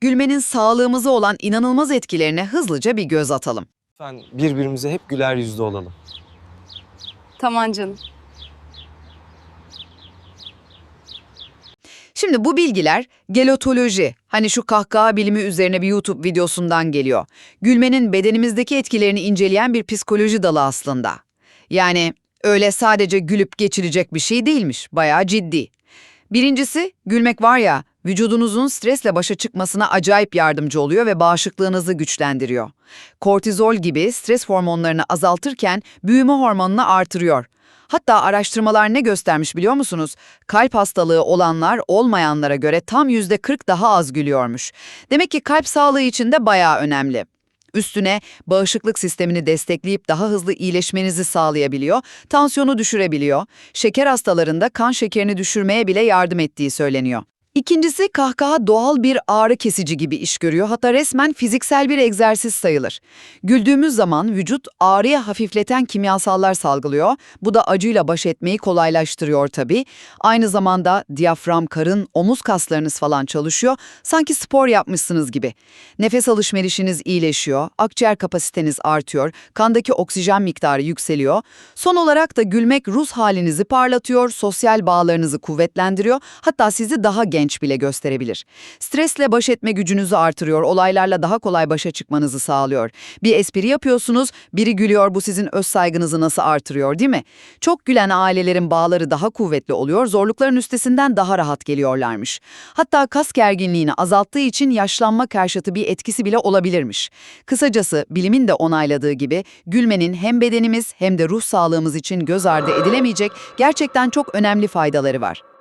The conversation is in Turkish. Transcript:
Gülmenin sağlığımıza olan inanılmaz etkilerine hızlıca bir göz atalım. Lütfen birbirimize hep güler yüzlü olalım. Tamam canım. Şimdi bu bilgiler gelotoloji, hani şu kahkaha bilimi üzerine bir YouTube videosundan geliyor. Gülmenin bedenimizdeki etkilerini inceleyen bir psikoloji dalı aslında. Yani öyle sadece gülüp geçirecek bir şey değilmiş, bayağı ciddi. Birincisi, gülmek var ya, vücudunuzun stresle başa çıkmasına acayip yardımcı oluyor ve bağışıklığınızı güçlendiriyor. Kortizol gibi stres hormonlarını azaltırken büyüme hormonunu artırıyor. Hatta araştırmalar ne göstermiş biliyor musunuz? Kalp hastalığı olanlar olmayanlara göre tam %40 daha az gülüyormuş. Demek ki kalp sağlığı için de bayağı önemli. Üstüne bağışıklık sistemini destekleyip daha hızlı iyileşmenizi sağlayabiliyor, tansiyonu düşürebiliyor, şeker hastalarında kan şekerini düşürmeye bile yardım ettiği söyleniyor. İkincisi kahkaha doğal bir ağrı kesici gibi iş görüyor hatta resmen fiziksel bir egzersiz sayılır. Güldüğümüz zaman vücut ağrıya hafifleten kimyasallar salgılıyor. Bu da acıyla baş etmeyi kolaylaştırıyor tabii. Aynı zamanda diyafram, karın, omuz kaslarınız falan çalışıyor. Sanki spor yapmışsınız gibi. Nefes alışverişiniz iyileşiyor, akciğer kapasiteniz artıyor, kandaki oksijen miktarı yükseliyor. Son olarak da gülmek ruh halinizi parlatıyor, sosyal bağlarınızı kuvvetlendiriyor, hatta sizi daha genç bile gösterebilir. Stresle baş etme gücünüzü artırıyor, olaylarla daha kolay başa çıkmanızı sağlıyor. Bir espri yapıyorsunuz, biri gülüyor, bu sizin öz saygınızı nasıl artırıyor değil mi? Çok gülen ailelerin bağları daha kuvvetli oluyor, zorlukların üstesinden daha rahat geliyorlarmış. Hatta kas gerginliğini azalttığı için yaşlanma karşıtı bir etkisi bile olabilirmiş. Kısacası bilimin de onayladığı gibi gülmenin hem bedenimiz hem de ruh sağlığımız için göz ardı edilemeyecek gerçekten çok önemli faydaları var.